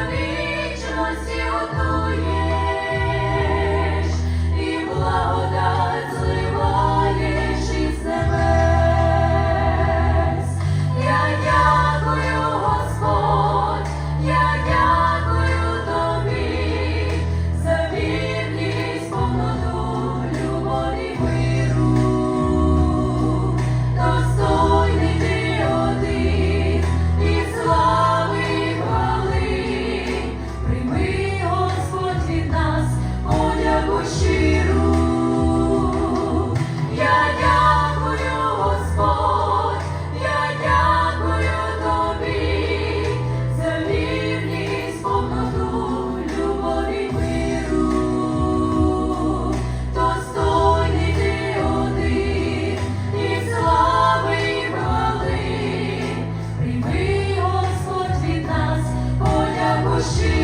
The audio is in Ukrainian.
Владичосі отої. She